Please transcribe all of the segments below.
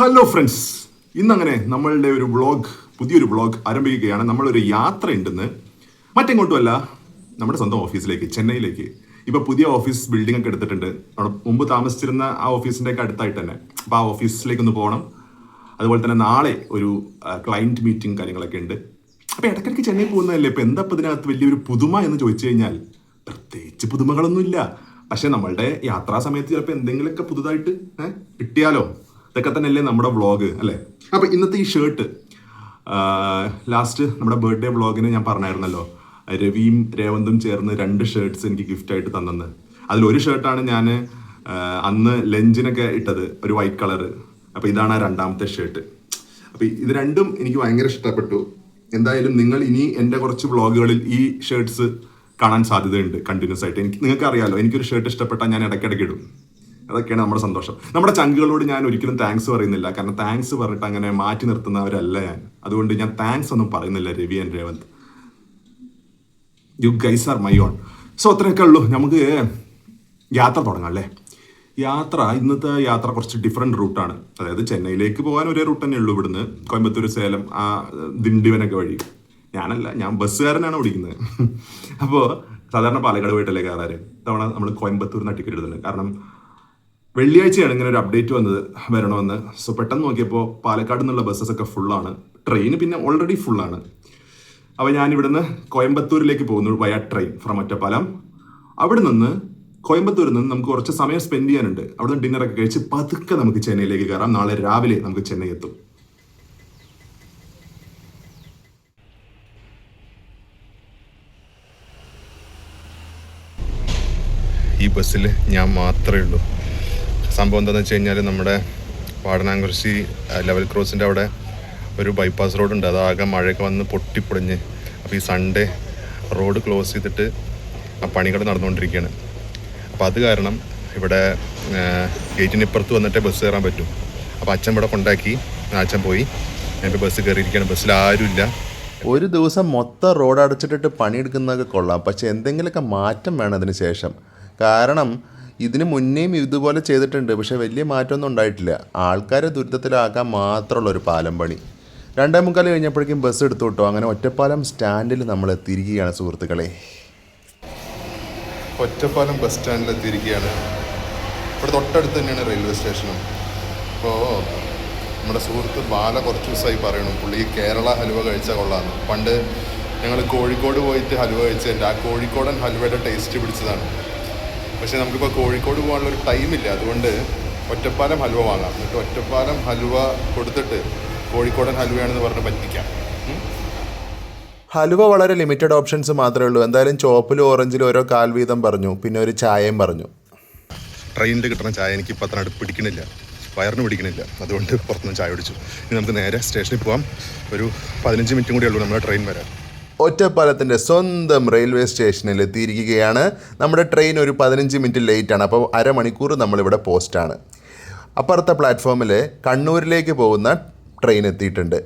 Hello friends ഇന്നങ്ങനെ നമ്മളുടെ ഒരു വ്ളോഗ് പുതിയൊരു വ്ളോഗ് ആരംഭിക്കുകയാണ്. നമ്മളൊരു യാത്ര ഉണ്ടെന്ന് മറ്റെങ്ങോട്ടുമല്ല നമ്മുടെ സ്വന്തം ഓഫീസിലേക്ക് ചെന്നൈയിലേക്ക്. ഇപ്പൊ പുതിയ ഓഫീസ് ബിൽഡിംഗ് ഒക്കെ എടുത്തിട്ടുണ്ട്. അവിടെ മുമ്പ് താമസിച്ചിരുന്ന ആ ഓഫീസിന്റെ ഒക്കെ അടുത്തായിട്ട് തന്നെ അപ്പൊ ആ ഓഫീസിലേക്ക് ഒന്ന് പോകണം അതുപോലെ തന്നെ നാളെ ഒരു ക്ലയന്റ് മീറ്റിംഗ് കാര്യങ്ങളൊക്കെ ഉണ്ട്. അപ്പോൾ ഇടയ്ക്കിടയ്ക്ക് ചെന്നൈ പോകുന്നതല്ലേ? ഇപ്പൊ എന്താ ഇപ്പോൾ ഇതിനകത്ത് വലിയൊരു പുതുമ എന്ന് ചോദിച്ചു കഴിഞ്ഞാൽ പ്രത്യേകിച്ച് പുതുമകളൊന്നുമില്ല. പക്ഷേ നമ്മളുടെ യാത്രാ സമയത്ത് ചിലപ്പോൾ എന്തെങ്കിലുമൊക്കെ പുതുതായിട്ട് കിട്ടിയാലോ? ഇതൊക്കെ തന്നെയല്ലേ നമ്മുടെ വ്ളോഗ് അല്ലേ? അപ്പൊ ഇന്നത്തെ ഈ ഷർട്ട് ലാസ്റ്റ് നമ്മുടെ ബർത്ത്ഡേ വ്ളോഗിന് ഞാൻ പറഞ്ഞായിരുന്നല്ലോ. രവിയും രേവന്തും ചേർന്ന് രണ്ട് ഷർട്ട്സ് എനിക്ക് ഗിഫ്റ്റ് ആയിട്ട് തന്നെന്ന്. അതിലൊരു ഷർട്ടാണ് ഞാൻ അന്ന് ലഞ്ചിനൊക്കെ ഇട്ടത് ഒരു വൈറ്റ് കളറ് അപ്പൊ ഇതാണ് ആ രണ്ടാമത്തെ ഷർട്ട് അപ്പൊ ഇത് രണ്ടും എനിക്ക് ഭയങ്കര ഇഷ്ടപ്പെട്ടു. എന്തായാലും നിങ്ങൾ ഇനി എന്റെ കുറച്ച് വ്ളോഗുകളിൽ ഈ ഷർട്ട്സ് കാണാൻ സാധ്യതയുണ്ട് കണ്ടിന്യൂസ് ആയിട്ട്. എനിക്ക് നിങ്ങൾക്ക് അറിയാമല്ലോ എനിക്കൊരു ഷർട്ട് ഇഷ്ടപ്പെട്ടാൽ ഞാൻ ഇടയ്ക്കിടയ്ക്ക് ഇടും. അതൊക്കെയാണ് നമ്മുടെ സന്തോഷം. നമ്മുടെ ചങ്കുകളോട് ഞാൻ ഒരിക്കലും താങ്ക്സ് പറയുന്നില്ല. കാരണം താങ്ക്സ് പറഞ്ഞിട്ട് അങ്ങനെ മാറ്റി നിർത്തുന്നവരല്ല ഞാൻ. അതുകൊണ്ട് ഞാൻ താങ്ക്സ് ഒന്നും പറയുന്നില്ല Ravi and Revanth. You guys are my own so അത്രയൊക്കെ ഉള്ളൂ. നമുക്ക് യാത്ര തുടങ്ങാം അല്ലേ? യാത്ര ഇന്നത്തെ യാത്ര കുറച്ച് ഡിഫറെന്റ് റൂട്ടാണ് അതായത് ചെന്നൈയിലേക്ക് പോകാൻ ഒരേ റൂട്ട് തന്നെ ഉള്ളൂ ഇവിടുന്ന്. കോയമ്പത്തൂർ സേലം ആ ദിണ്ടിവനൊക്കെ വഴി. ഞാനല്ല ഞാൻ ബസ്സുകാരനാണ് ഓടിക്കുന്നത്. അപ്പോൾ സാധാരണ പാലക്കാട് പോയിട്ടല്ലേ കയറാറ്? തവണ നമ്മൾ കോയമ്പത്തൂരിന് ടിക്കറ്റ് എടുത്തിട്ടുണ്ട്. കാരണം വെള്ളിയാഴ്ചയാണ് ഇങ്ങനെ ഒരു അപ്ഡേറ്റ് വന്നത് വരണമെന്ന്. സോ പെട്ടെന്ന് നോക്കിയപ്പോൾ പാലക്കാട് നിന്നുള്ള ബസ്സസ് ഒക്കെ ഫുള്ളാണ് ട്രെയിൻ പിന്നെ ഓൾറെഡി ഫുള്ളാണ് അപ്പോൾ ഞാൻ ഇവിടുന്ന് കോയമ്പത്തൂരിലേക്ക് പോകുന്നു വയ ട്രെയിൻ ഫ്രം ഒറ്റപ്പാലം അവിടെ നിന്ന് കോയമ്പത്തൂരിൽ നിന്ന് നമുക്ക് കുറച്ച് സമയം സ്പെൻഡ് ചെയ്യാനുണ്ട്. അവിടെ നിന്ന് ഡിന്നറൊക്കെ കഴിച്ച് പതുക്കെ നമുക്ക് ചെന്നൈയിലേക്ക് കയറാം. നാളെ രാവിലെ നമുക്ക് ചെന്നൈ എത്തും. ഈ ബസ്സിൽ ഞാൻ മാത്രമേ ഉള്ളൂ. സംഭവം എന്താണെന്ന് വെച്ച് കഴിഞ്ഞാൽ നമ്മുടെ വാടനാംകുറിശി ലെവൽ ക്രോസിന്റെ അവിടെ ഒരു ബൈപ്പാസ് റോഡ് ഉണ്ട്. അതാകെ മഴയൊക്കെ വന്ന് പൊട്ടിപ്പൊടിഞ്ഞ് അപ്പോൾ ഈ സൺഡേ റോഡ് ക്ലോസ് ചെയ്തിട്ട് ആ പണികൾ നടന്നുകൊണ്ടിരിക്കുകയാണ്. അപ്പോൾ അത് കാരണം ഇവിടെ ഗേറ്റിന് ഇപ്പുറത്ത് വന്നിട്ടേ ബസ് കയറാൻ പറ്റും. അപ്പോൾ അച്ഛൻ ഇവിടെ കൊണ്ടാക്കി അച്ഛൻ പോയി. ഞാനിപ്പോൾ ബസ് കയറിയിരിക്കുകയാണ്. ബസ്സിൽ ആരുമില്ല ഒരു ദിവസം മൊത്തം റോഡ് അടച്ചിട്ടിട്ട് പണിയെടുക്കുന്നതൊക്കെ കൊള്ളാം. പക്ഷേ എന്തെങ്കിലുമൊക്കെ മാറ്റം വേണം അതിന് ശേഷം. കാരണം ഇതിന് മുന്നേയും ഇതുപോലെ ചെയ്തിട്ടുണ്ട്. പക്ഷെ വലിയ മാറ്റമൊന്നും ഉണ്ടായിട്ടില്ല. ആൾക്കാരെ ദുരിതത്തിലാക്കാൻ മാത്രമുള്ള ഒരു പാലം പണി. രണ്ടേ മുക്കാൽ കഴിഞ്ഞപ്പോഴേക്കും ബസ് എടുത്തു കിട്ടോ അങ്ങനെ ഒറ്റപ്പാലം സ്റ്റാൻഡിൽ നമ്മൾ തിരികുകയാണ് സുഹൃത്തുക്കളെ. ഒറ്റപ്പാലം ബസ് സ്റ്റാൻഡിൽ തിരികുകയാണ് ഇവിടെ തൊട്ടടുത്ത് തന്നെയാണ് റെയിൽവേ സ്റ്റേഷനും. അപ്പോൾ നമ്മുടെ സുഹൃത്ത് ബാല കുറച്ച് ദിവസമായി പറയണം പുള്ളി കേരള ഹലുവ കഴിച്ചാൽ കൊള്ളാമെന്ന് പണ്ട് ഞങ്ങൾ കോഴിക്കോട് പോയിട്ട് ഹലുവ കഴിച്ചതിന്റെ ആ കോഴിക്കോടൻ ഹലുവയുടെ ടേസ്റ്റ് പിടിച്ചതാണ്. പക്ഷേ നമുക്കിപ്പോൾ കോഴിക്കോട് പോകാനുള്ള ഒരു ടൈമില്ല അതുകൊണ്ട് ഒറ്റപ്പാലം ഹൽവ വാങ്ങാം. എന്നിട്ട് ഒറ്റപ്പാലം ഹലുവ കൊടുത്തിട്ട് കോഴിക്കോടൻ ഹലുവയാണെന്ന് പറഞ്ഞ് പറ്റിക്കാം? ഹലുവ വളരെ ലിമിറ്റഡ് ഓപ്ഷൻസ് മാത്രമേ ഉള്ളൂ. എന്തായാലും ചോപ്പിലും ഓറഞ്ചിലും ഓരോ കാൽ വീതം പറഞ്ഞു. പിന്നെ ഒരു ചായയും പറഞ്ഞു. ട്രെയിനിൽ കിട്ടുന്ന ചായ എനിക്ക് ഇപ്പം അത്ര അടുപ്പ് പിടിക്കണില്ല. വയറിന് പിടിക്കണില്ല. അതുകൊണ്ട് പുറത്തുനിന്ന് ചായ കുടിച്ചു. ഇനി നമുക്ക് നേരെ സ്റ്റേഷനിൽ പോകാം ഒരു പതിനഞ്ച് മിനിറ്റും കൂടി ഉള്ളൂ നമ്മുടെ ട്രെയിൻ വരാൻ. ഒറ്റപ്പാലത്തിന്റെ സ്വന്തം റെയിൽവേ സ്റ്റേഷനിൽ എത്തിയിരിക്കുകയാണ്. നമ്മുടെ ട്രെയിൻ ഒരു പതിനഞ്ച് മിനിറ്റ് ലേറ്റ് ആണ്. അപ്പോൾ അരമണിക്കൂർ നമ്മളിവിടെ പോസ്റ്റാണ് അപ്പുറത്തെ പ്ലാറ്റ്ഫോമിൽ കണ്ണൂരിലേക്ക് പോകുന്ന ട്രെയിൻ എത്തിയിട്ടുണ്ട്.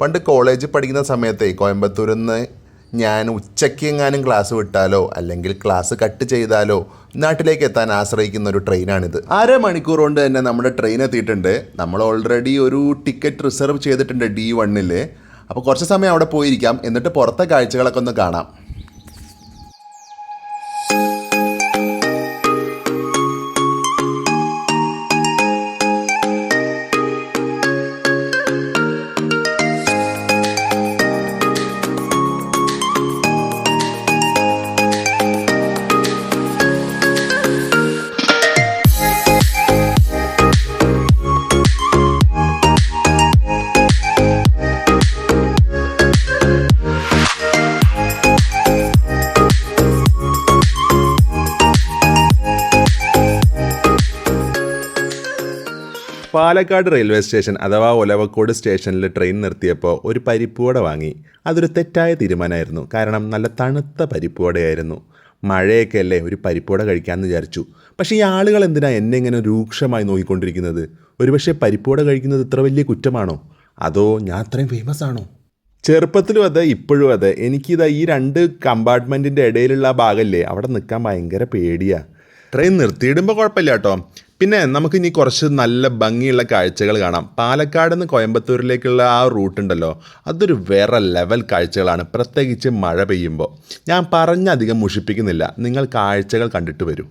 പണ്ട് കോളേജിൽ പഠിക്കുന്ന സമയത്തെ കോയമ്പത്തൂരിൽ നിന്ന് ഞാൻ ഉച്ചയ്ക്ക് എങ്ങാനും ക്ലാസ് വിട്ടാലോ അല്ലെങ്കിൽ ക്ലാസ് കട്ട് ചെയ്താലോ നാട്ടിലേക്ക് എത്താൻ ആശ്രയിക്കുന്ന ഒരു ട്രെയിനാണിത് അരമണിക്കൂർ കൊണ്ട് തന്നെ നമ്മുടെ ട്രെയിൻ എത്തിയിട്ടുണ്ട്. നമ്മൾ ഓൾറെഡി ഒരു ടിക്കറ്റ് റിസർവ് ചെയ്തിട്ടുണ്ട് ഡി വണ്ണിൽ അപ്പോൾ കുറച്ച് സമയം അവിടെ പോയിരിക്കാം. എന്നിട്ട് പുറത്തെ കാഴ്ചകളൊക്കെ ഒന്ന് കാണാം. പാലക്കാട് റെയിൽവേ സ്റ്റേഷൻ അഥവാ ഒലവക്കോട് സ്റ്റേഷനിൽ ട്രെയിൻ നിർത്തിയപ്പോൾ ഒരു പരിപ്പുവട വാങ്ങി. അതൊരു തെറ്റായ തീരുമാനമായിരുന്നു. കാരണം നല്ല തണുത്ത പരിപ്പുവടയായിരുന്നു. മഴയൊക്കെ അല്ലേ ഒരു പരിപ്പുവട കഴിക്കാമെന്ന് വിചാരിച്ചു. പക്ഷേ ഈ ആളുകൾ എന്തിനാ എന്നെ ഇങ്ങനെ രൂക്ഷമായി നോക്കിക്കൊണ്ടിരിക്കുന്നത്? ഒരുപക്ഷെ പരിപ്പുവട കഴിക്കുന്നത് ഇത്ര വലിയ കുറ്റമാണോ? അതോ ഞാൻ അത്രയും ഫേമസ് ആണോ? ചെറുപ്പത്തിലും അതെ ഇപ്പോഴും അതെ. എനിക്കിതാ ഈ രണ്ട് കമ്പാർട്ട്മെന്റിന്റെ ഇടയിലുള്ള ഭാഗമല്ലേ അവിടെ നിൽക്കാൻ ഭയങ്കര പേടിയാണ് ട്രെയിൻ നിർത്തിയിടുമ്പോൾ കുഴപ്പമില്ല കേട്ടോ. പിന്നെ നമുക്ക് ഇനി കുറച്ച് നല്ല ഭംഗിയുള്ള കാഴ്ചകൾ കാണാം. പാലക്കാട് നിന്ന് കോയമ്പത്തൂരിലേക്കുള്ള ആ റൂട്ട് ഉണ്ടല്ലോ. അതൊരു വേറെ ലെവൽ കാഴ്ചകളാണ്. പ്രത്യേകിച്ച് മഴ പെയ്യുമ്പോൾ ഞാൻ പറഞ്ഞധികം മുഷിപ്പിക്കുന്നില്ല. നിങ്ങൾ കാഴ്ചകൾ കണ്ടിട്ട് വരൂ.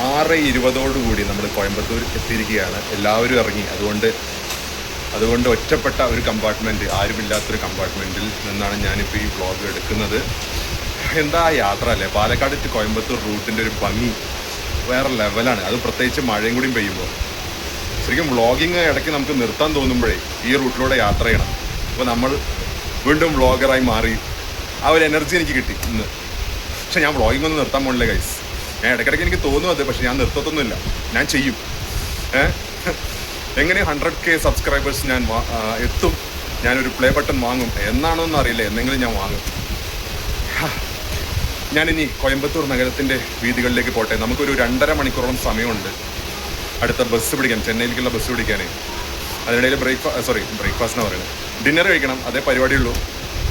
ആറ് ഇരുപതോടുകൂടി നമ്മൾ കോയമ്പത്തൂർ എത്തിയിരിക്കുകയാണ്. എല്ലാവരും ഇറങ്ങി. അതുകൊണ്ട് അതുകൊണ്ട് ഒറ്റപ്പെട്ട ഒരു കമ്പാർട്ട്മെന്റ് ആരുമില്ലാത്തൊരു കമ്പാർട്ട്മെന്റിൽ നിന്നാണ് ഞാനിപ്പോൾ ഈ വ്ളോഗ് എടുക്കുന്നത്. എന്താ യാത്ര അല്ലേ? പാലക്കാട് ടു കോയമ്പത്തൂർ റൂട്ടിന്റെ ഒരു ഭംഗി വേറെ ലെവലാണ് അത് പ്രത്യേകിച്ച് മഴയും കൂടിയും പെയ്യുമ്പോൾ ശരിക്കും വ്ളോഗിങ് ഇടയ്ക്ക് നമുക്ക് നിർത്താൻ തോന്നുമ്പോഴേ ഈ റൂട്ടിലൂടെ യാത്ര ചെയ്യണം. അപ്പോൾ നമ്മൾ വീണ്ടും വ്ളോഗറായി മാറി ആ ഒരു എനർജി എനിക്ക് കിട്ടി ഇന്ന്. പക്ഷേ ഞാൻ വ്ളോഗിംഗ് ഒന്നും നിർത്താൻ പോണില്ല ഗൈസ് ഞാൻ ഇടയ്ക്കിടയ്ക്ക് എനിക്ക് തോന്നും അത് പക്ഷെ ഞാൻ നിർത്തത്തൊന്നുമില്ല. ഞാൻ ചെയ്യും. എങ്ങനെ ഹൺഡ്രഡ് കെ സബ്സ്ക്രൈബേഴ്സ് ഞാൻ എത്തും? ഞാനൊരു പ്ലേ ബട്ടൺ വാങ്ങും. എന്നാണോ എന്ന് അറിയില്ല. എന്തെങ്കിലും ഞാൻ വാങ്ങും. ഞാനിനി കോയമ്പത്തൂർ നഗരത്തിന്റെ വീതികളിലേക്ക് പോട്ടെ. നമുക്കൊരു രണ്ടര മണിക്കൂറോളം സമയമുണ്ട്. അടുത്ത ബസ് പിടിക്കാൻ ചെന്നൈയിലേക്കുള്ള ബസ് പിടിക്കാനേ. അതിനിടയിൽ ബ്രേക്ക്ഫാസ്റ്റ് സോറി ബ്രേക്ക്ഫാസ്റ്റ് എന്ന് പറയുന്നത് ഡിന്നർ കഴിക്കണം. അതേ പരിപാടിയുള്ളൂ.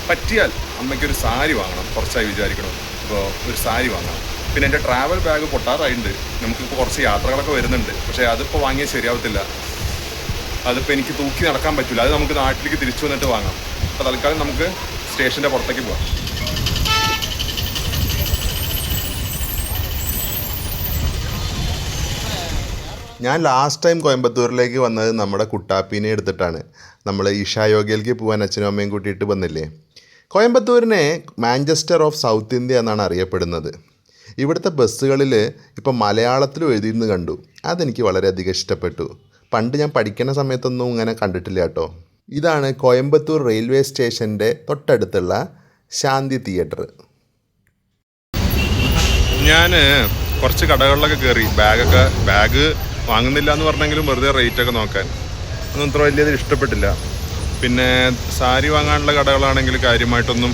പറ്റിയാൽ അമ്മയ്ക്കൊരു സാരി വാങ്ങണം. കുറച്ചായി വിചാരിക്കണം? അപ്പോൾ ഒരു സാരി വാങ്ങണം. പിന്നെ എന്റെ ട്രാവൽ ബാഗ് പൊട്ടാറായിട്ടുണ്ട് നമുക്കിപ്പോൾ കുറച്ച് യാത്രകളൊക്കെ വരുന്നുണ്ട്. പക്ഷേ അതിപ്പോൾ വാങ്ങിയാൽ ശരിയാവത്തില്ല. അതിപ്പോൾ എനിക്ക് തൂക്കി നടക്കാൻ പറ്റില്ല അത് നമുക്ക് നാട്ടിലേക്ക് തിരിച്ചു വന്നിട്ട് വാങ്ങാം. അപ്പോൾ തൽക്കാലം നമുക്ക് സ്റ്റേഷന്റെ പുറത്തേക്ക് പോകാം ഞാൻ ലാസ്റ്റ് ടൈം കോയമ്പത്തൂരിലേക്ക് വന്നത് നമ്മുടെ കുട്ടാപ്പീനെ എടുത്തിട്ടാണ്. നമ്മൾ ഈഷായോഗയിലേക്ക് പോകാൻ അച്ഛനും അമ്മയും കൂട്ടിയിട്ട് വന്നില്ലേ? കോയമ്പത്തൂരിനെ മാഞ്ചസ്റ്റർ ഓഫ് സൗത്ത് ഇന്ത്യ എന്നാണ് അറിയപ്പെടുന്നത്. ഇവിടുത്തെ ബസ്സുകളിൽ ഇപ്പം മലയാളത്തിലും എഴുതിയിരുന്നു കണ്ടു. അതെനിക്ക് വളരെയധികം ഇഷ്ടപ്പെട്ടു. പണ്ട് ഞാൻ പഠിക്കുന്ന സമയത്തൊന്നും ഇങ്ങനെ കണ്ടിട്ടില്ല കേട്ടോ. ഇതാണ് കോയമ്പത്തൂർ റെയിൽവേ സ്റ്റേഷന്റെ തൊട്ടടുത്തുള്ള ശാന്തി തിയേറ്റർ. ഞാൻ കുറച്ച് കടകളിലൊക്കെ കയറി ബാഗൊക്കെ ബാഗ് വാങ്ങുന്നില്ല എന്ന് പറഞ്ഞെങ്കിലും വെറുതെ റേറ്റ് ഒക്കെ നോക്കാൻ ഒന്നും അത്ര വലിയത് ഇഷ്ടപ്പെട്ടില്ല. പിന്നെ സാരി വാങ്ങാനുള്ള കടകളാണെങ്കിൽ കാര്യമായിട്ടൊന്നും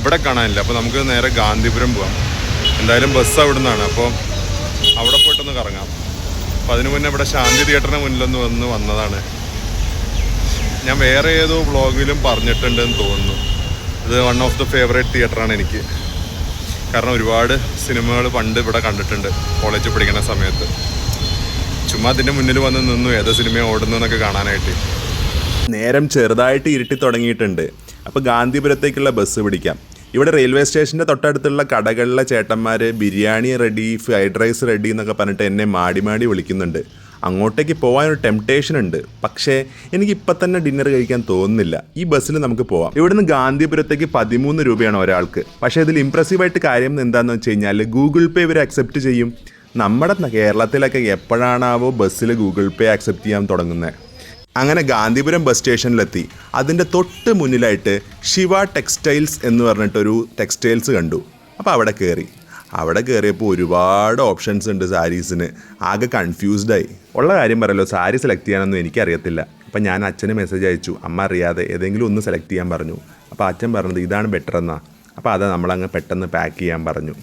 ഇവിടെ കാണാനില്ല. അപ്പോൾ നമുക്ക് നേരെ ഗാന്ധിപുരം പോവാം. എന്തായാലും ബസ് അവിടെ നിന്നാണ് അപ്പോൾ അവിടെ പോയിട്ടൊന്ന് കറങ്ങാം. അപ്പോൾ അതിനു മുന്നേ ഇവിടെ ശാന്തി തിയേറ്ററിന് മുന്നിലൊന്ന് വന്ന് വന്നതാണ്. ഞാൻ വേറെ ഏതോ വ്ളോഗിലും പറഞ്ഞിട്ടുണ്ടെന്ന് തോന്നുന്നു. ഇത് വൺ ഓഫ് ദ ഫേവറേറ്റ് തിയേറ്ററാണ് എനിക്ക്. കാരണം ഒരുപാട് സിനിമകൾ പണ്ട് ഇവിടെ കണ്ടിട്ടുണ്ട് കോളേജിൽ പഠിക്കുന്ന സമയത്ത്. ചുമ്മാ അതിന്റെ മുന്നിൽ വന്ന് നിന്നു ഏതോ സിനിമ ഓടുന്നു എന്നൊക്കെ കാണാനായിട്ട്. നേരം ചെറുതായിട്ട് ഇരുട്ടി തുടങ്ങിയിട്ടുണ്ട്. അപ്പോൾ ഗാന്ധിപുരത്തേക്കുള്ള ബസ് പിടിക്കാം. ഇവിടെ റെയിൽവേ സ്റ്റേഷന്റെ തൊട്ടടുത്തുള്ള കടകളിലെ ചേട്ടന്മാർ biryani ready fried rice ready എന്നൊക്കെ പറഞ്ഞിട്ട് എന്നെ മാടി മാടി വിളിക്കുന്നുണ്ട്. അങ്ങോട്ടേക്ക് പോകാനൊരു ടെംപ്ടേഷൻ ഉണ്ട്. പക്ഷേ എനിക്ക് ഇപ്പം തന്നെ ഡിന്നർ കഴിക്കാൻ തോന്നുന്നില്ല. ഈ ബസ്സിൽ നമുക്ക് പോവാം. ഇവിടുന്ന് ഗാന്ധിപുരത്തേക്ക് പതിമൂന്ന് രൂപയാണ് ഒരാൾക്ക്. പക്ഷേ ഇതിൽ ഇമ്പ്രസീവായിട്ട് കാര്യം എന്താണെന്ന് വെച്ച് കഴിഞ്ഞാൽ ഗൂഗിൾ പേ ഇവർ അക്സെപ്റ്റ് ചെയ്യും. നമ്മുടെ കേരളത്തിലൊക്കെ എപ്പോഴാണാവോ ബസ്സിൽ ഗൂഗിൾ പേ അക്സെപ്റ്റ് ചെയ്യാൻ തുടങ്ങുന്നത് അങ്ങനെ ഗാന്ധിപുരം ബസ് സ്റ്റേഷനിലെത്തി. അതിന്റെ തൊട്ട് മുന്നിലായിട്ട് ശിവ ടെക്സ്റ്റൈൽസ് എന്ന് പറഞ്ഞിട്ടൊരു ടെക്സ്റ്റൈൽസ് കണ്ടു. അപ്പോൾ അവിടെ കയറി അവിടെ കയറിയപ്പോൾ ഒരുപാട് ഓപ്ഷൻസ് ഉണ്ട് സാരീസിന്. ആകെ കൺഫ്യൂസ്ഡായി ഉള്ള കാര്യം പറയല്ലോ സാരി സെലക്ട് ചെയ്യാനൊന്നും എനിക്കറിയത്തില്ല. അപ്പം ഞാൻ അച്ഛന് മെസ്സേജ് അയച്ചു. അമ്മ അറിയാതെ ഏതെങ്കിലും ഒന്ന് സെലക്ട് ചെയ്യാൻ പറഞ്ഞു. അപ്പോൾ അച്ഛൻ പറഞ്ഞത് ഇതാണ് ബെറ്റർ എന്നാ. അപ്പോൾ അത് നമ്മളങ്ങ് പെട്ടെന്ന് പാക്ക് ചെയ്യാൻ പറഞ്ഞു.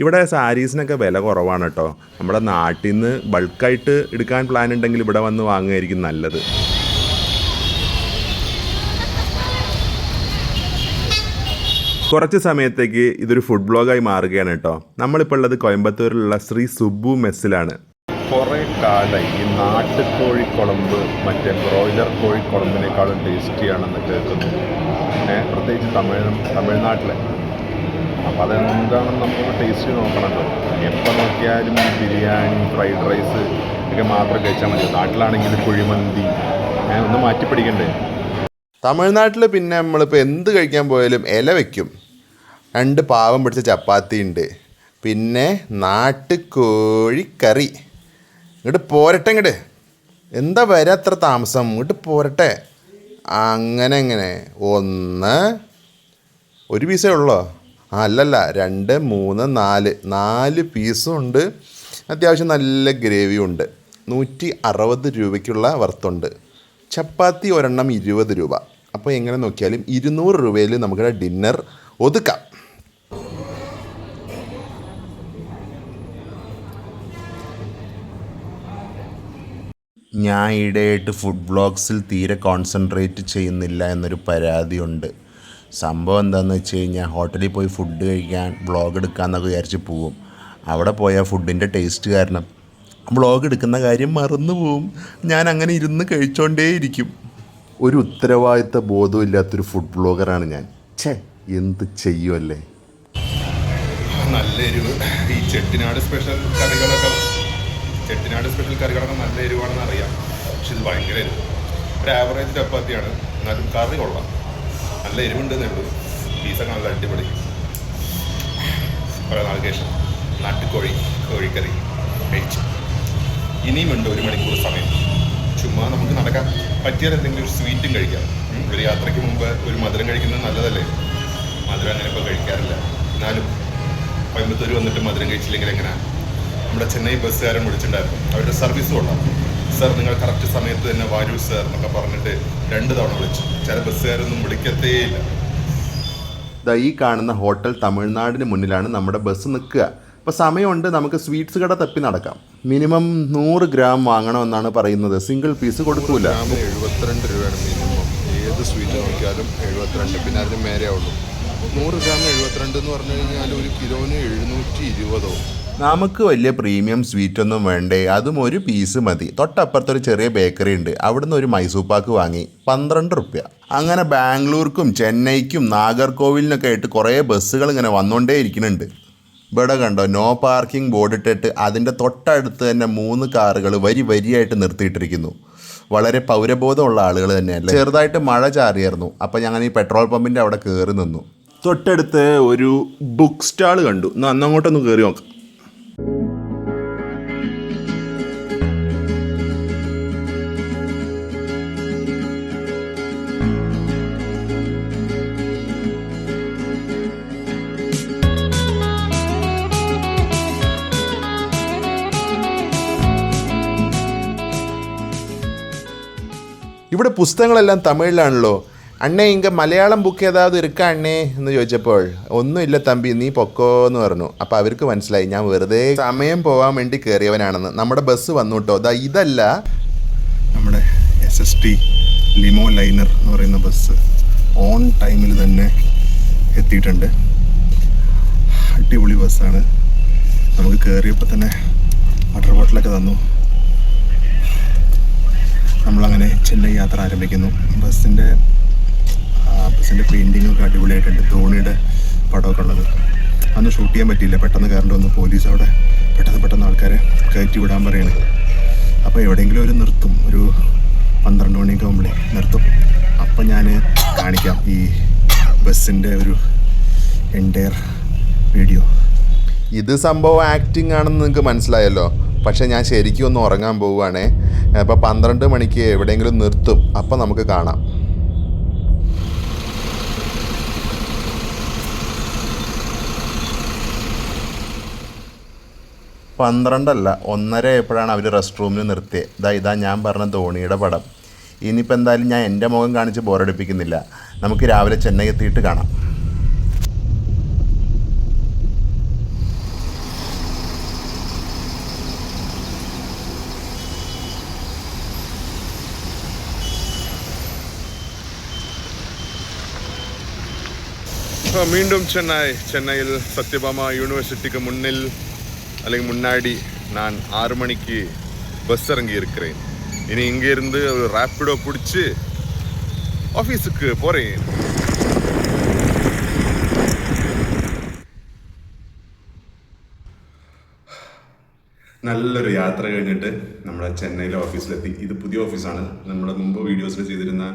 ഇവിടെ സാരീസിനൊക്കെ വില കുറവാണ് കേട്ടോ. നമ്മുടെ നാട്ടിൽ നിന്ന് ബൾക്കായിട്ട് എടുക്കാൻ പ്ലാൻ ഉണ്ടെങ്കിൽ ഇവിടെ വന്ന് വാങ്ങുകയായിരിക്കും നല്ലത്. കുറച്ച് സമയത്തേക്ക് ഇതൊരു ഫുഡ് ബ്ലോഗായി മാറുകയാണ് കേട്ടോ. നമ്മളിപ്പോൾ ഉള്ളത് കോയമ്പത്തൂരിലുള്ള ശ്രീ സുബ്ബു മെസ്സിലാണ്. കുറേ കാലമായി ഈ നാട്ടുകോഴിക്കുളമ്പ് മറ്റേ ബ്രോയിലർ കോഴി കുളമ്പിനേക്കാളും ടേസ്റ്റിയാണെന്ന് കേൾക്കുന്നു പ്രത്യേകിച്ച് തമിഴ് തമിഴ്നാട്ടിലെ. അപ്പോൾ അതെന്താണെന്ന് നമുക്കൊന്ന് ടേസ്റ്റ് നോക്കണമല്ലോ എപ്പോൾ നോക്കിയാലും ബിരിയാണി ഫ്രൈഡ് റൈസ് ഒക്കെ മാത്രം കഴിച്ചാൽ മതി. നാട്ടിലാണെങ്കിൽ കുഴിമന്തി ഒന്ന് മാറ്റി പിടിക്കണ്ടേ? തമിഴ്നാട്ടിൽ പിന്നെ നമ്മളിപ്പോൾ എന്ത് കഴിക്കാൻ പോയാലും ഇല വയ്ക്കും രണ്ട് പാവം പിടിച്ച ചപ്പാത്തി ഉണ്ട് പിന്നെ നാട്ടുകോഴിക്കറി ഇങ്ങോട്ട് പോരട്ടെ ഇങ്ങോട്ട്. എന്താ വരാ അത്ര താമസം? ഇങ്ങോട്ട് പോരട്ടെ. അങ്ങനെ എങ്ങനെ ഒന്ന് ഒരു പീസേ ഉള്ളോ? ആ, അല്ലല്ല രണ്ട് മൂന്ന് നാല്. നാല് പീസും ഉണ്ട്. അത്യാവശ്യം നല്ല ഗ്രേവിയും ഉണ്ട്. നൂറ്റി അറുപത് രൂപയ്ക്കുള്ള വർത്തുണ്ട് ചപ്പാത്തി ഒരെണ്ണം ഇരുപത് രൂപ. അപ്പോൾ എങ്ങനെ നോക്കിയാലും ഇരുന്നൂറ് രൂപയിൽ നമുക്ക് ഡിന്നർ ഒതുക്കാം. ഞാൻ ഈയിടെയായിട്ട് ഫുഡ് ബ്ലോഗ്സിൽ തീരെ കോൺസെൻട്രേറ്റ് ചെയ്യുന്നില്ല എന്നൊരു പരാതിയുണ്ട്. സംഭവം എന്താണെന്ന് വെച്ച് കഴിഞ്ഞാൽ ഹോട്ടലിൽ പോയി ഫുഡ് കഴിക്കാൻ വ്ളോഗ് എടുക്കാമെന്നൊക്കെ വിചാരിച്ച് പോവും. അവിടെ പോയാൽ ഫുഡിന്റെ ടേസ്റ്റ് കാരണം. വ്ളോഗ് എടുക്കുന്ന കാര്യം മറന്നു പോവും. ഞാൻ അങ്ങനെ ഇരുന്ന് കഴിച്ചോണ്ടേയിരിക്കും. ഒരു ഉത്തരവാദിത്ത ബോധമില്ലാത്തൊരു ഫുഡ് ബ്ലോഗറാണ് ഞാൻ. ഛേ എന്ത് ചെയ്യുമല്ലേ നല്ല എരിവ്. ഈ ചെട്ടിനാട് സ്പെഷ്യൽ കറികളൊക്കെ ചെട്ടിനാട് സ്പെഷ്യൽ കറികളൊക്കെ നല്ല എരിവാണെന്ന് അറിയാം. പക്ഷെ ഇത് ഭയങ്കര എരിവ്. ഒരു ആവറേജ് ചപ്പാത്തിയാണ്. എന്നാലും കറി കൊള്ളാം. നല്ല എരിവുണ്ടെന്നേ ഉള്ളൂ പീസൊക്കെ നല്ല അടിപൊളി. കുറേ നാൾക്ക് ശേഷം നാട്ടുകോഴി കോഴിക്കറി കഴിച്ചു ഇനിയുമുണ്ട് ഒരു മണിക്കൂർ സമയം. ചുമ്മാ നമുക്ക് നടക്കാൻ പറ്റിയാൽ എന്തെങ്കിലും ഒരു സ്വീറ്റും കഴിക്കാം. ഒരു യാത്രയ്ക്ക് മുമ്പ് ഒരു മധുരം കഴിക്കുന്നത് നല്ലതല്ലേ? മധുരം അങ്ങനെ ഇപ്പോൾ കഴിക്കാറില്ല. എന്നാലും കോയമ്പത്തൂർ വന്നിട്ട് മധുരം കഴിച്ചില്ലെങ്കിൽ എങ്ങനെയാണ് നമ്മുടെ ചെന്നൈ ബസ്സുകാരൻ വിളിച്ചിട്ടുണ്ടായിരുന്നു. അവരുടെ സർവീസ് കൊള്ളാം സർ നിങ്ങൾ കറക്റ്റ് സമയത്ത് തന്നെ വരൂ സാർ എന്നൊക്കെ പറഞ്ഞിട്ട് രണ്ട് തവണ വിളിച്ചു. ചില ബസ്സുകാരൊന്നും വിളിക്കത്തേയില്ല. ദാ ഈ കാണുന്ന ഹോട്ടൽ തമിഴ്നാടിന് മുന്നിലാണ് നമ്മുടെ ബസ് നിൽക്കുക. അപ്പോൾ സമയമുണ്ട് നമുക്ക് സ്വീറ്റ്സ് കട തപ്പി നടക്കാം. മിനിമം നൂറ് ഗ്രാം വാങ്ങണമെന്നാണ് പറയുന്നത്. സിംഗിൾ പീസ് കൊടുക്കൂല. എഴുപത്തിരണ്ട് രൂപയാണ് മിനിമം. ഏത് സ്വീറ്റ് നോക്കിയാലും എഴുപത്തിരണ്ട്. പിന്നെ അതിന് മേലെ ഉള്ളൂ. നൂറ് ഗ്രാം എഴുപത്തിരണ്ട് എന്ന് പറഞ്ഞു കഴിഞ്ഞാൽ ഒരു കിലോന് എഴുന്നൂറ്റി ഇരുപതോ. നമുക്ക് വലിയ പ്രീമിയം സ്വീറ്റ് ഒന്നും വേണ്ടേ? അതും ഒരു പീസ് മതി. തൊട്ടപ്പുറത്തൊരു ചെറിയ ബേക്കറി ഉണ്ട്. അവിടുന്ന് ഒരു മൈസൂപ്പാക്ക് വാങ്ങി. പന്ത്രണ്ട് റുപ്യ. അങ്ങനെ ബാംഗ്ലൂർക്കും ചെന്നൈക്കും നാഗർകോവിലിനൊക്കെ ആയിട്ട് കുറേ ബസ്സുകൾ ഇങ്ങനെ വന്നുകൊണ്ടേ ഇരിക്കുന്നുണ്ട്. ഇവിടെ കണ്ടോ നോ പാർക്കിംഗ് ബോർഡ് ഇട്ടിട്ട് അതിന്റെ തൊട്ടടുത്ത് തന്നെ മൂന്ന് കാറുകൾ വരി വരിയായിട്ട് നിർത്തിയിട്ടിരിക്കുന്നു. വളരെ പൗരബോധമുള്ള ആളുകൾ തന്നെയല്ലേ? ചെറുതായിട്ട് മഴ ചാറിയായിരുന്നു. അപ്പോൾ ഞങ്ങൾ ഈ പെട്രോൾ പമ്പിന്റെ അവിടെ കയറി നിന്നു. തൊട്ടടുത്ത് ഒരു ബുക്ക് സ്റ്റാൾ കണ്ടു. അന്നങ്ങോട്ടൊന്ന് കയറി നോക്കാം. ഇവിടെ പുസ്തകങ്ങളെല്ലാം തമിഴിലാണല്ലോ. അണ്ണേ ഇങ്ക മലയാളം ബുക്ക് ഏതാവത് ഇരിക്കാ അണ്ണേ എന്ന് ചോദിച്ചപ്പോൾ ഒന്നുമില്ല തമ്പി നീ പൊക്കോ എന്ന് പറഞ്ഞു. അപ്പോൾ അവർക്ക് മനസ്സിലായി ഞാൻ വെറുതെ സമയം പോകാൻ വേണ്ടി കയറിയവനാണെന്ന് നമ്മുടെ ബസ് വന്നു കേട്ടോ ദാ ഇതല്ല നമ്മുടെ S S T limo liner എന്ന് പറയുന്ന ബസ് ഓൺ ടൈമിൽ തന്നെ എത്തിയിട്ടുണ്ട്. അടിപൊളി ബസ്സാണ് നമുക്ക് കയറിയപ്പോൾ തന്നെ വാട്ടർ ബോട്ടിലൊക്കെ തന്നു. നമ്മളങ്ങനെ ചെന്നൈ യാത്ര ആരംഭിക്കുന്നു. ബസ്സിന്റെ ബസ്സിന്റെ പെയിന്റിങ്ങൊക്കെ അടിപൊളിയായിട്ടുണ്ട് ധോണിയുടെ പടമൊക്കെ ഉള്ളത്. അന്ന് ഷൂട്ട് ചെയ്യാൻ പറ്റിയില്ല. പെട്ടെന്ന് കയറേണ്ടി വന്നു. പോലീസ് അവിടെ പെട്ടെന്ന് പെട്ടെന്ന് ആൾക്കാരെ കയറ്റി വിടാൻ പറയണത് അപ്പോൾ എവിടെയെങ്കിലും ഒരു നിർത്തും. ഒരു പന്ത്രണ്ട് മണിയൊക്കെ ആകുമ്പോഴേ നിർത്തും. അപ്പം ഞാൻ കാണിക്കാം ഈ ബസ്സിന്റെ ഒരു എന്റയർ വീഡിയോ ഇത് സംഭവം ആക്ടിംഗ് ആണെന്ന് നിങ്ങൾക്ക് മനസ്സിലായല്ലോ. പക്ഷേ ഞാൻ ശരിക്കും ഒന്ന് ഉറങ്ങാൻ പോവുകയാണേ. അപ്പോൾ പന്ത്രണ്ട് മണിക്ക് എവിടെയെങ്കിലും നിർത്തും. അപ്പം നമുക്ക് കാണാം. പന്ത്രണ്ടല്ല ഒന്നര ആയപ്പോഴാണ് അവർ റെസ്റ്റ് റൂമിൽ നിർത്തിയത് ഇതാ ഇതാ ഞാൻ പറഞ്ഞ ധോണിയുടെ പടം. ഇനിയിപ്പോൾ എന്തായാലും ഞാൻ എന്റെ മുഖം കാണിച്ച് ബോറടിപ്പിക്കുന്നില്ല. നമുക്ക് രാവിലെ ചെന്നൈ എത്തിയിട്ട് കാണാം. വീണ്ടും ചെന്നൈ. ചെന്നൈയിൽ സത്യഭാമ യൂണിവേഴ്സിറ്റിക്ക് മുന്നിൽ അല്ലെങ്കിൽ മുന്നാടി ഞാൻ ആറു മണിക്ക് பஸ் இறங்கி இருக்கிறேன் இனி இங்கேருந்து ஒரு ரேப்பிடோ பிடிச்சி ஆஃபீஸுக்கு போகிறேன் നല്ലൊരു യാത്ര കഴിഞ്ഞിട്ട് നമ്മുടെ ചെന്നൈയിലെ ഓഫീസിലെത്തി ഇത് പുതിയ ഓഫീസാണ് നമ്മൾ മുമ്പ് വീഡിയോസിൽ ചെയ്തിരുന്ന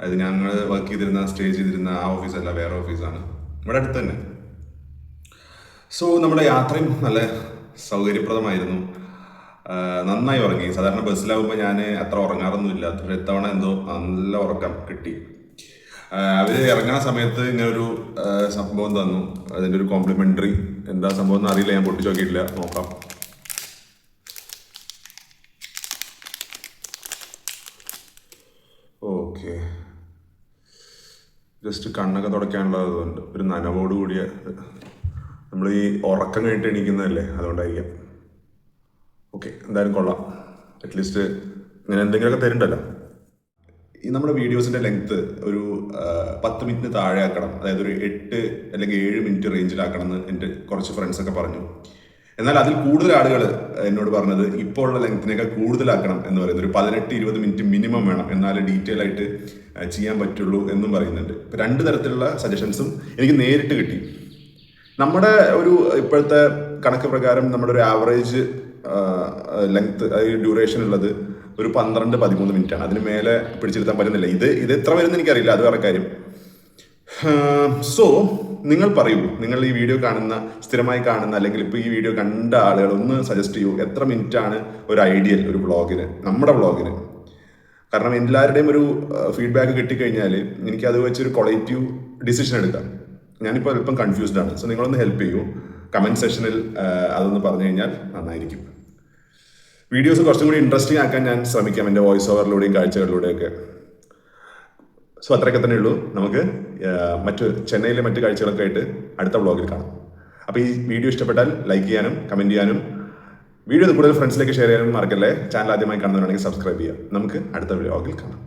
അത് ഞങ്ങൾ വർക്ക് ചെയ്തിരുന്ന സ്റ്റേ ചെയ്തിരുന്ന ആ ഓഫീസല്ല വേറെ ഓഫീസാണ് ഇവിടെ അടുത്ത് തന്നെ സോ നമ്മുടെ യാത്രയും നല്ല സൗകര്യപ്രദമായിരുന്നു. നന്നായി ഉറങ്ങി. സാധാരണ ബസ്സിലാവുമ്പോൾ ഞാൻ അത്ര ഉറങ്ങാറൊന്നുമില്ല. പക്ഷേ ഇത്തവണ എന്തോ നല്ല ഉറക്കം കിട്ടി. അവർ ഇറങ്ങുന്ന സമയത്ത് ഇങ്ങനെ ഒരു സംഭവം തന്നു. അതിന്റെ ഒരു കോംപ്ലിമെന്ററി എന്താ സംഭവം എന്ന് അറിയില്ല. ഞാൻ പൊട്ടിച്ച് നോക്കിയിട്ടില്ല നോക്കാം. ഓക്കെ. ജസ്റ്റ് കണ്ണൊക്കെ തുടയ്ക്കാനുള്ളത് ഒരു നനവോട് കൂടിയ നമ്മൾ ഈ ഉറക്കം കഴിഞ്ഞിട്ട് എണീക്കുന്നതല്ലേ? അതുകൊണ്ടായിരിക്കാം. ഓക്കെ എന്തായാലും കൊള്ളാം. അറ്റ്ലീസ്റ്റ് ഇങ്ങനെ എന്തെങ്കിലുമൊക്കെ തരുന്നുണ്ടല്ലോ ഈ നമ്മുടെ വീഡിയോസിന്റെ ലെങ്ത്ത് ഒരു പത്ത് മിനിറ്റിന് താഴെ ആക്കണം. അതായത് ഒരു എട്ട് അല്ലെങ്കിൽ ഏഴ് മിനിറ്റ് റേഞ്ചിലാക്കണം എന്ന് എന്റെ കുറച്ച് ഫ്രണ്ട്സൊക്കെ പറഞ്ഞു. എന്നാൽ അതിൽ കൂടുതൽ ആളുകൾ എന്നോട് പറഞ്ഞത് ഇപ്പോൾ ഉള്ള ലെങ്ത്തിനേക്കാൾ കൂടുതലാക്കണം എന്ന് പറയുന്നത്. ഒരു പതിനെട്ട് ഇരുപത് മിനിറ്റ് മിനിമം വേണം. എന്നാലേ ഡീറ്റെയിൽ ആയിട്ട് ചെയ്യാൻ പറ്റുള്ളൂ എന്നും പറയുന്നുണ്ട്. രണ്ട് തരത്തിലുള്ള സജഷൻസും എനിക്ക് നേരിട്ട് കിട്ടി. നമ്മുടെ ഒരു ഇപ്പോഴത്തെ കണക്ക് പ്രകാരം നമ്മുടെ ഒരു ആവറേജ് ലെങ്ത് ഡ്യൂറേഷൻ ഉള്ളത് ഒരു പന്ത്രണ്ട് പതിമൂന്ന് മിനിറ്റ് ആണ് അതിന് മേലെ പിടിച്ചിരുത്താൻ പറ്റുന്നില്ല. ഇത് ഇത് എത്ര വരുമെന്ന് എനിക്കറിയില്ല. അത് വേറെ കാര്യം. സോ നിങ്ങൾ പറയൂ. നിങ്ങൾ ഈ വീഡിയോ കാണുന്ന സ്ഥിരമായി കാണുന്ന അല്ലെങ്കിൽ ഇപ്പോൾ ഈ വീഡിയോ കണ്ട ആളുകൾ ഒന്ന് സജസ്റ്റ് ചെയ്യൂ. എത്ര മിനിറ്റ് ആണ് ഒരു ഐഡിയൽ ഒരു വ്ളോഗിന് നമ്മുടെ വ്ളോഗിന് കാരണം എല്ലാവരുടെയും ഒരു ഫീഡ്ബാക്ക് കിട്ടിക്കഴിഞ്ഞാൽ എനിക്ക് അത് വെച്ചൊരു കൊളേറ്റീവ് ഡിസിഷൻ എടുക്കാം. ഞാനിപ്പോൾ അല്പം കൺഫ്യൂസ്ഡ് ആണ്. സോ നിങ്ങളൊന്ന് ഹെൽപ്പ് ചെയ്യൂ. കമന്റ് സെഷനിൽ അതൊന്ന് പറഞ്ഞു കഴിഞ്ഞാൽ നന്നായിരിക്കും. വീഡിയോസ് കുറച്ചും കൂടി ഇൻട്രസ്റ്റിംഗ് ആക്കാൻ ഞാൻ ശ്രമിക്കാം എന്റെ വോയിസ് ഓവറിലൂടെയും കാഴ്ചകളിലൂടെയൊക്കെ. സോ അത്രയൊക്കെ തന്നെ ഉള്ളൂ. നമുക്ക് മറ്റു ചെന്നൈയിലെ മറ്റു കാഴ്ചകളൊക്കെ ആയിട്ട് അടുത്ത വ്ളോഗിൽ കാണാം. അപ്പോൾ ഈ വീഡിയോ ഇഷ്ടപ്പെട്ടാൽ ലൈക്ക് ചെയ്യാനും കമന്റ് ചെയ്യാനും വീഡിയോ കൂടുതൽ ഫ്രണ്ട്സിലേക്ക് ഷെയർ ചെയ്യാനും മറക്കല്ലേ? ചാനൽ ആദ്യമായി കാണുന്നവരാണെങ്കിൽ സബ്സ്ക്രൈബ് ചെയ്യാം നമുക്ക് അടുത്ത വ്ളോഗിൽ കാണാം.